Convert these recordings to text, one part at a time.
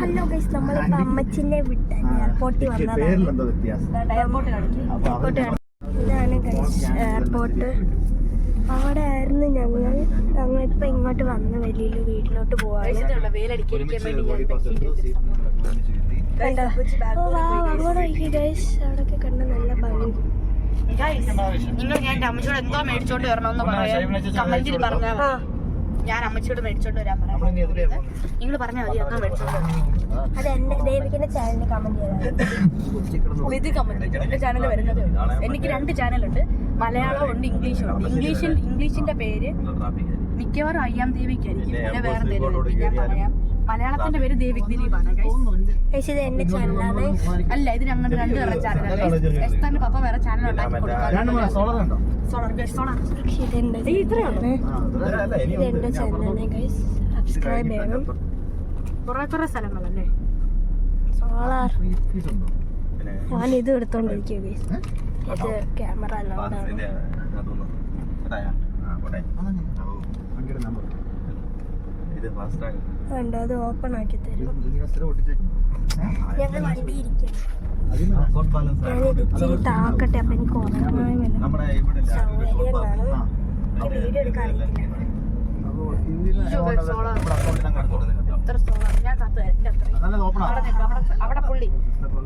Hello guys നമ്മളിപ്പോ അമ്മച്ചിനെ വിട്ട് എയർപോർട്ടിൽ വന്നതാണ്. എയർപോർട്ട് ഇതാണ് ഗൈസ് അവിടെ ആയിരുന്നു ഞങ്ങൾ ഞങ്ങളിപ്പോ ഇങ്ങോട്ട് വന്ന് വെളിയിൽ വീട്ടിലോട്ട് പോവാണ്. കണ്ടോ ഓ വാ അങ്ങോട്ട് നോക്കി ഗൈസ് അവിടെയൊക്കെ കണ്ട നല്ല ഭംഗി. നിങ്ങൾ ഞാൻ എന്റെ അമ്മച്ചിയോട് എന്തോ മേടിച്ചോണ്ട് വരണമെന്ന് പറയാം. കമന്റിൽ പറഞ്ഞാൽ ഞാൻ അമ്മച്ചിയോട് മേടിച്ചോണ്ട് വരാൻ പറയാം നിങ്ങൾ പറഞ്ഞാൽ മതി എന്തോ മേടിച്ചോണ്ട് വരാം. അത് എന്റെ കമന്റ് ഇത് കമന്റ് എന്റെ ചാനൽ വരുന്നതേ എനിക്ക് രണ്ട് ചാനലുണ്ട് മലയാളം ഉണ്ട് ഇംഗ്ലീഷും ഉണ്ട് ഇംഗ്ലീഷിൽ ഇംഗ്ലീഷിന്റെ പേര് മിക്കവാറും അയ്യാം ദേവിക്കായിരിക്കും പിന്നെ വേറെ എന്തെങ്കിലും ഞാൻ പറയാം മലയാളത്തിന്റെ പേര് ദേവിക് ദിലീപാണ് ഇത് എന്റെ ചാനലാണ് അല്ല ഇത് ഞങ്ങളുടെ രണ്ട് വേറെ ചാനലാണ് എസ്താന്റെ പപ്പ വേറെ ചാനൽ ഉണ്ടാക്കി അല്ല, ഇനി ഇത് എന്റെ ചാനലാണ് ഗൈസ് സബ്സ്ക്രൈബ് ചെയ്യണം. കുറെ കുറെ സ്ഥലങ്ങളല്ലേ? സോളാർ ഞാൻ ഇത് എടുത്തോണ്ടിരിക്കുക ഗൈസ് ഇത് ക്യാമറ ഇതിന്റെ ഇത്. ഉണ്ട് അത് ഓപ്പൺ ആക്കി തരും. ഞങ്ങൾ വണ്ടി ഇച്ചിരി താക്കട്ടെ അപ്പൊ എനിക്ക്. വീഡിയോ എടുക്കാൻ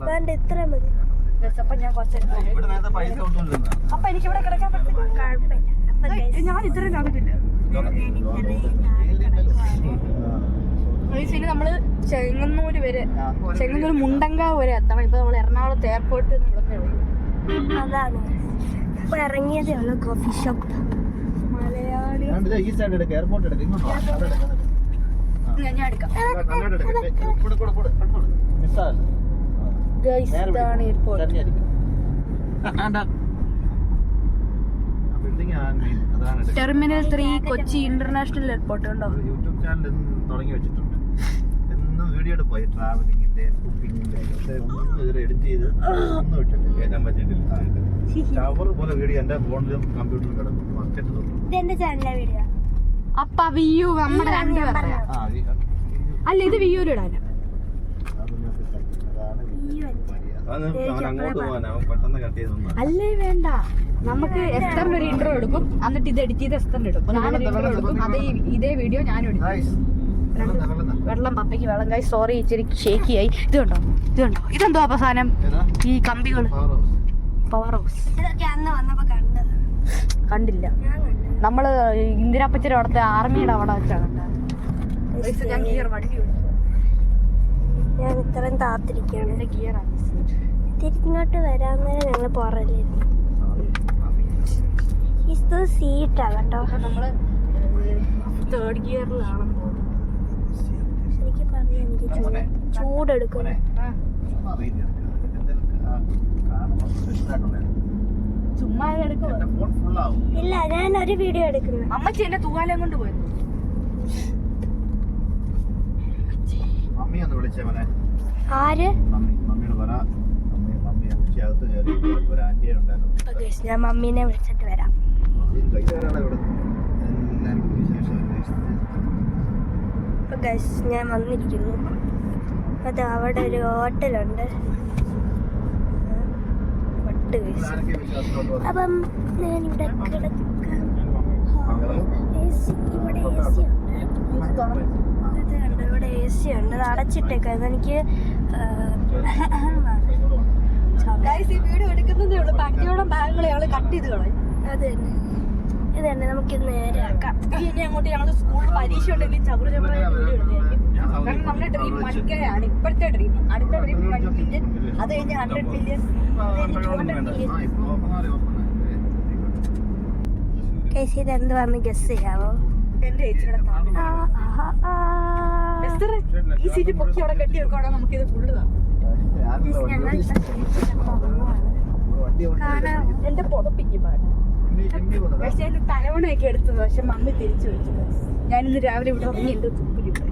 വേണ്ട ഇത്ര മതി. അപ്പൊ. എനിക്ക് ഇവിടെ കിടക്കാൻ പറ്റില്ല ഞാൻ ഇത്രയും കണ്ടിട്ടില്ല നമ്മൾ ചെങ്ങന്നൂര് വരെ ചെങ്ങന്നൂര് ചെങ്ങന്നൂർ മുണ്ടങ്കാവ് വരെ എത്തണം. ഇപ്പൊ നമ്മൾ എറണാകുളത്ത് എയർപോർട്ട് അതാണ്. ഇപ്പൊ ഇറങ്ങിയതേ ഉള്ളു കോഫി ഷോപ്പ് മലയാളി. എയർപോർട്ട് എടുക്ക. ഞാൻ എടുക്കാം. കൂടെ, കൂടെ, കൂടെ, കൂടെ. മിസ്സാകല്ലേ? Guys, നേരെ ഇതാണ് പിടിക്ക്. എയർപോർട്ട് ചരിഞ്ഞിരിക്ക്. ആണ്ടാ. ആ building ആ main. അതാണ് എടുക്ക. Terminal three Kochi international airport ഉണ്ടോ? യൂട്യൂബ് ചാനൽ തുടങ്ങി വെച്ചിട്ടുണ്ട്. എന്നും വീഡിയോ എടുപ്പോയി ട്രാവലിംഗിന്റെ ഒന്നും ഇതിൽ എഡിറ്റ് ചെയ്ത് ഒന്നും ഇട്ടില്ല കയറ്റാൻ പറ്റിയിട്ടില്ല. ടവർ പോലെ വീഡിയോ എന്റെ ഫോണിലും കമ്പ്യൂട്ടറിലും കിടക്കും ഇതെന്റെ ചാനലിലെ വീഡിയോ അപ്പ വിയു നമ്മുടെ അല്ല ഇത് വിയൂര് ഇടാനാ അതൊന്ന് set ആക്കി. അതാണ് ഈ വണ്ടി. അത് അവൻ അങ്ങോട്ട് പോകാൻ അവൻ പെട്ടെന്ന് കട്ട് ചെയ്തൊന്നും അല്ലേ വേണ്ട. നമുക്ക് എസ്റ്റർ ഒരു ഇന്റർവ്യൂ എടുക്കും. എന്നിട്ട് ഇത് എഡിറ്റ് ചെയ്ത് എസ്റ്റർ എടുക്കും. ഞാൻ ഇന്റർവ്യൂ എടുക്കും. അതേ ഇതേ വീഡിയോ ഞാൻ എടുക്കും. വെള്ളം പപ്പയ്ക്ക് വെള്ളം. കായി സോറി ഇച്ചിരി ഷേക്ക് ആയി. ഇത് കണ്ടോ? ഇത് കണ്ടോ? ഇതെന്തോ അവസാനം ഈ കമ്പികൾ പവർ ഹൗസ് കണ്ടില്ല. നമ്മൾ ഇന്ദിരാപ്പച്ചര അവിടുത്തെ ആർമിയുടെ അവിടെ വെച്ചാണ് കണ്ടത്. ഞാൻ ഗിയർ വണ്ടി ഞാൻ ഇത്രയും താത്തിരിക്കുകയാണ് തിരിഞ്ഞോട്ട് വരാൻ നേരം ഞങ്ങൾ പോറല്ലായിരുന്നു ഇത് സീറ്റാ കേട്ടോ. തേർഡ് ഗിയറിലാണ് തോന്നുന്നു ശരിക്കും പറഞ്ഞാൽ എനിക്ക് ചൂട് ചൂടെടുക്കുന്നു. ചുമ്മാ ഇല്ല ഞാൻ ഒരു വീഡിയോ എടുക്കുന്നു. അമ്മച്ചി എന്നെ തൂവാലം കൊണ്ട് പോയിരുന്നു മമ്മി ഒന്ന് വിളിച്ചേ മോനെ. ആര്? മമ്മി മമ്മിയോട് പറ. മമ്മി മമ്മി അമ്മച്ചി അകത്ത് കയറി ഒരു ആന്റിയെ ഉണ്ടായിരുന്നു. ഞാൻ മമ്മീനെ വിളിച്ചിട്ട് വരാം. ഞാൻ വന്നിരിക്കുന്നു. അത് അവിടെ ഒരു ഹോട്ടലുണ്ട്? അപ്പം ഞാൻ ഇവിടെ കിടക്കാം. ഇവിടെ എ സി ഉണ്ട്. ഇവിടെ ഉണ്ട് അത് അടച്ചിട്ടേക്കാം എനിക്ക് വീഡിയോ എടുക്കുന്നതേ ഉള്ളൂ ബാഗുകളെ കട്ട് ചെയ്ത് കളയും അത് തന്നെ ഇത് തന്നെ നമുക്കിത് നേരെ ആക്കാം ഇനി അങ്ങോട്ട് ഞങ്ങൾ സ്കൂളിൽ പരീക്ഷ ഉണ്ടെങ്കിൽ ചകുര ചകുര വീഡിയോ ഇടുന്നതായിരിക്കും കാരണം നമ്മുടെ ഡ്രീം കെ ഇപ്പോഴത്തെ ഡ്രീം അടുത്ത ഡ്രീം വൺ മില്യൺ അത് കഴിഞ്ഞ് hundred million two hundred million. Case ഇത് എന്തുവാന്ന് ഗസ് ചെയ്യാവോ എന്റെ ചേച്ചിയുടെ ഈ സീറ്റ് പൊക്കി അവിടെ കെട്ടി വെക്കുവാണെങ്കിൽ നമുക്ക് ഇത് ഫുള്ള് താ ഞാനില്ല ഞങ്ങൾ വണ്ടി ഓടിച്ചത്. വണ്ടി കാണാം. ഓടിച്ചത്. എന്റെ പുതപ്പിക്ക്. പക്ഷെ എന്റെ തലവണയൊക്കെ എടുത്തത് പക്ഷെ മമ്മി തിരിച്ചു വെച്ചു ഞാനിന്ന് രാവിലെ ഇവിടെ ഇറങ്ങി എന്റെ തുപ്പിലിട്ട്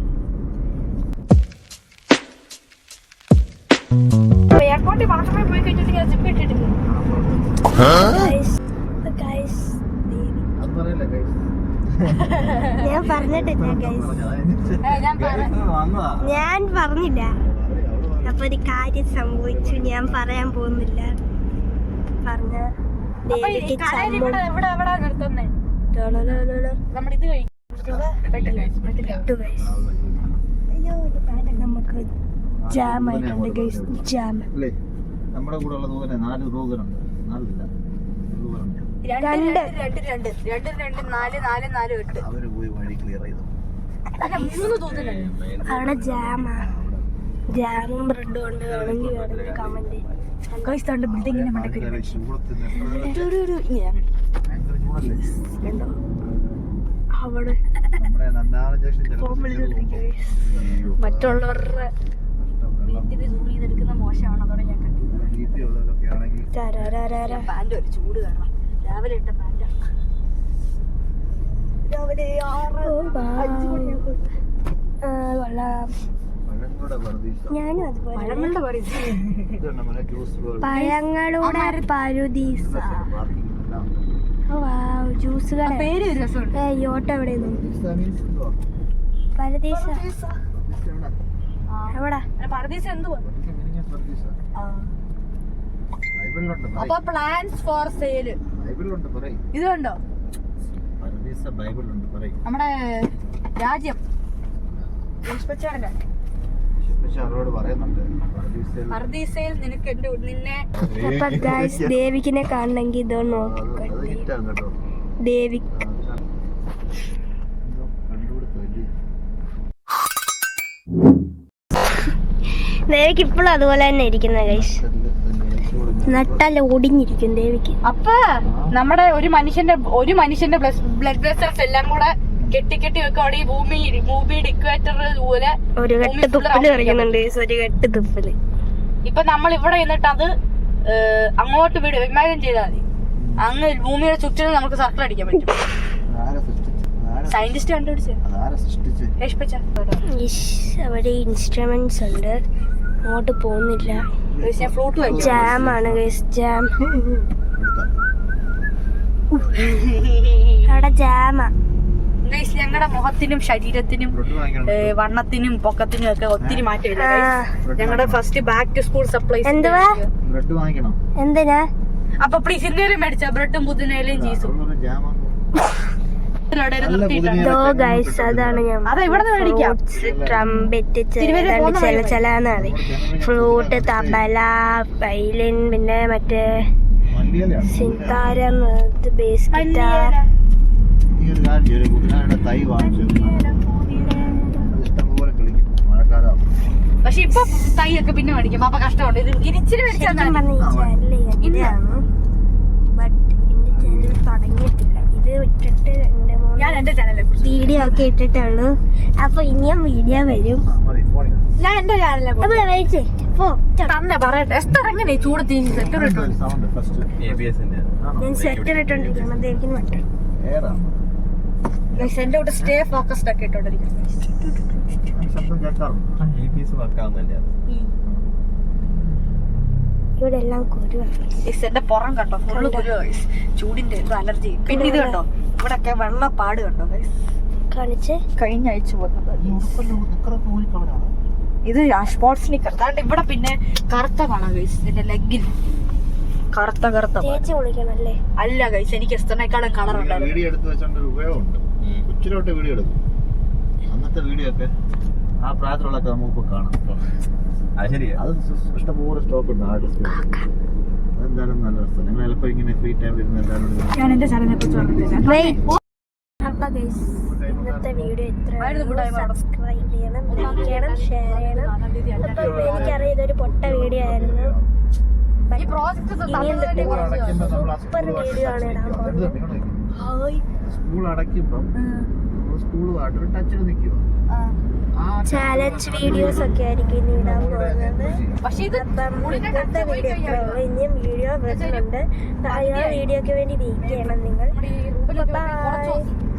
എയർപോർട്ടിൽ മാത്രമേ പോയി കഴിഞ്ഞിട്ട് ഞാൻ ജിപ്പ് ഇട്ടിട്ടില്ല പറഞ്ഞിട്ടില്ല ഞാൻ പറ- ഞാൻ പറഞ്ഞില്ല. അപ്പൊ ഒരു കാര്യം സംഭവിച്ചു. ഞാൻ പറയാൻ പോകുന്നില്ല. പറഞ്ഞ നമുക്ക് ജാം ആയിട്ടുണ്ട് ഗൈസ് ജാം അല്ലേ? നമ്മുടെ കൂടെ ഉള്ളത് പോലെ നാല് റൂഗറുണ്ട് നാലില്ല. റൂഗറുണ്ട് രണ്ട് രണ്ട്. രണ്ട് രണ്ട് രണ്ട്. നാല് നാല് നാല് എട്ട്. അവർ പോയി വഴി ക്ലിയർ ചെയ്തു. അല്ല മൂന്ന് തോന്നുന്നുണ്ട് അവിടെ ജാമാ ജാമും ബ്രെഡും ഉണ്ട്. വേണമെങ്കിൽ വേണമെങ്കിൽ കമന്റ് ബിൽഡിങ്ങിന്റെ അവിടെ. മറ്റുള്ളവരുടെ വീട്ടിൽ സൂം ചെയ്തെടുക്കുന്ന മോശമാണ്? അതോടെ ഞാൻ ഒരു ചൂട് കാരണം. രാവിലെ ഇട്ട പാന്റ്. രാവിലെ ആറ് വാ. ആ, കൊള്ളാം. ഞാനും അതുപോലെ പഴങ്ങളുടെ പരുദീസ ജ്യൂസുകൾ എല്ലാം ഉണ്ട്. ഓ വാവ്. ജ്യൂസ് കട പേര് ഒരു യോട്ട എവിടെ പരദീസ എവിടെ? പരദീസ എന്തുവാ? അപ്പൊ. പ്ലാൻസ് ഫോർ സെയിൽ പറയ്. ഇത് കണ്ടോ. നമ്മുടെ രാജ്യം. അപ്പൊ ഗായ്സ് ദേവിക്കിനെ കാണണമെങ്കിൽ ഇതോ നോക്കിക്കോ. ദേവി? ദേവിക്ക് ഇപ്പോഴും അതുപോലെ തന്നെ ഇരിക്കുന്ന ഗൈസ് ഇതിൽ ഇതിന്റെ ഇടയ്ക്കൂടെ ഇങ്ങനെ നട്ടല്ല ഒടിഞ്ഞിരിക്കും ദേവിക്ക്. അപ്പ നമ്മുടെ ഒരു മനുഷ്യന്റെ ഒരു മനുഷ്യന്റെ ബ്ലഡ് വെസൽസ് എല്ലാം കൂടെ കെട്ടി കെട്ടി ഈ ഭൂമി ഭൂമിയുടെ ഇക്വേറ്റർ പോലെ ഒരു കെട്ട് തുപ്പൽ guys, ഒരു കെട്ട് തുപ്പൽ. ഇപ്പൊ നമ്മൾ ഇവിടെ നിന്നിട്ട് അത് അങ്ങോട്ട് വിട് ഇമാജിൻ ചെയ്താൽ മതി. അങ്ങ് ഭൂമിയുടെ ചുറ്റിനും നമുക്ക് സർക്കിൾ അടിക്കാൻ പറ്റും. ആരാ സൃഷ്ടിച്ചത്? ആരാ- സയന്റിസ്റ്റ് കണ്ടുപിടിച്ചു ഇൻസ്ട്രുമെന്റ്സ് ഉണ്ട്. അങ്ങോട്ട് പോകുന്നില്ല. ജാമാണ് ജാം. അവിടെ ജാമാ ഞങ്ങളുടെ മുഖത്തിനും ശരീരത്തിനും വണ്ണത്തിനും പൊക്കത്തിനും ഒക്കെ ഒത്തിരി മാറ്റമില്ല. ഞങ്ങളുടെ first back to school supplies എന്തുവാ? ബ്രെഡ് വാങ്ങിക്കണം. എന്തിനാ? അപ്പൊ പ്ലീസ് ഇന്നേരം മേടിച്ച? ബ്രെഡും പുതിനയിലും ചീസും അതാണ് ഞാൻ അതെ ഇവിടെ മേടിക്കാം? ട്രംപറ്റ് ചില ഫ്ലൂട്ട് തബല വയലിൻ പിന്നെ മറ്റേ. സിത്താരം ബേസ് ഗിറ്റാർ പക്ഷെ ഇപ്പൊ തൈ ഒക്കെ പിന്നെ മേടിക്കും. അപ്പൊ കഷ്ടമുണ്ട്. ഇത് ഇരിച്ചിരി മേടിച്ചാൽ ചാനൽ എന്റെയാണ് ബട്ട് എന്റെ ചാനൽ തുടങ്ങിയിട്ടില്ല. ഇത് രണ്ട് ഞാൻ എന്റെ ചാനലിനെ കുറിച്ച് വീഡിയോ ഒക്കെ ഇട്ടിട്ടുള്ളൂ. അപ്പൊ ഇനിയും വീഡിയോ വരും. ഞാൻ എന്റെ ചാനലിനെ അപ്പൊ കുറിച്ച് പോ. തന്നെ പറയട്ടെ. എത്ര എങ്ങനെ ചൂട് തീ സെറ്റർ ഇട്ടു. ഞാൻ സെറ്റർ ഇട്ടോണ്ടിരിക്കുന്നത് എനിക്ക്? എന്റെ കൂടെ സ്റ്റേ ഫോക്കസ്ഡ് ഒക്കെ ഇട്ടോണ്ടിരിക്കുന്നു. ആ ശബ്ദം കേൾക്കാറുണ്ടോ? ഇവിടെ എല്ലാം കുരുവാണ് എന്റെ പുറം കണ്ടോ? ഫുള്ള് കുരുവാ guys. ചൂടിന്റെ എന്തോ അലർജി. പിന്നെ ഇത് കണ്ടോ? ഇവിടെ ഒക്കെ വെള്ളപ്പാട് കണ്ടോ guys. കാണിച്ച്? കഴിഞ്ഞ ആഴ്ച ഊരിക്കളഞ്ഞാണോ? ഇത് സ്പോർട്സ് നിക്കർ അതുകൊണ്ട് ഇവിടെ പിന്നെ കറുത്ത കാണാം ഗൈസ് എന്റെ ലെഗിൽ കറുത്ത കറുത്ത പാട്. അല്ല ഗൈസ് എനിക്ക് എസ്തറിനേക്കാളും കളർ ഉണ്ടായിരുന്നു. വീഡിയോ എടുക്കും. അന്നത്തെ വീഡിയോ ഒക്കെ ആ പ്രായത്തിലുള്ളൊക്കെ നമുക്ക് കാണാം. അത് ഇഷ്ടംപോലെ സ്റ്റോക്ക് ഉണ്ട് ആ ഡിസ്പ്ലേ അതെന്തായാലും നല്ല രസം. നിങ്ങൾ ചിലപ്പോൾ ഇങ്ങനെ ഫ്രീ ടൈം വരുന്ന എല്ലാവരും. അപ്പൊ ഗൈസ് ഇന്നത്തെ വീഡിയോ ഇത്ര സബ്സ്ക്രൈബ് ചെയ്യണം ലൈക്ക് ചെയ്യണം ഷെയർ ചെയ്യണം. അപ്പൊ എനിക്കറിയാം ഇതൊരു പൊട്ട വീഡിയോ ആയിരുന്നു. സൂപ്പർ വീഡിയോ ആണ് ഇടാൻ പോകുന്നത് സ്കൂൾ അടയ്ക്കുമ്പം സ്കൂളുമായിട്ട് ടച്ചിൽ നിൽക്കുക ആ ചാലഞ്ച് വീഡിയോസ് ഒക്കെ ആയിരിക്കും ഇനി ഇടാൻ പോകുന്നത് പക്ഷെ ഇത് അപ്പം ഇന്നത്തെ വീഡിയോ ഇനിയും വീഡിയോ വരുന്നുണ്ട് ആ വീഡിയോക്ക് വേണ്ടി വെയിറ്റ് ചെയ്യണം നിങ്ങൾ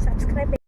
സബ്സ്ക്രൈബ്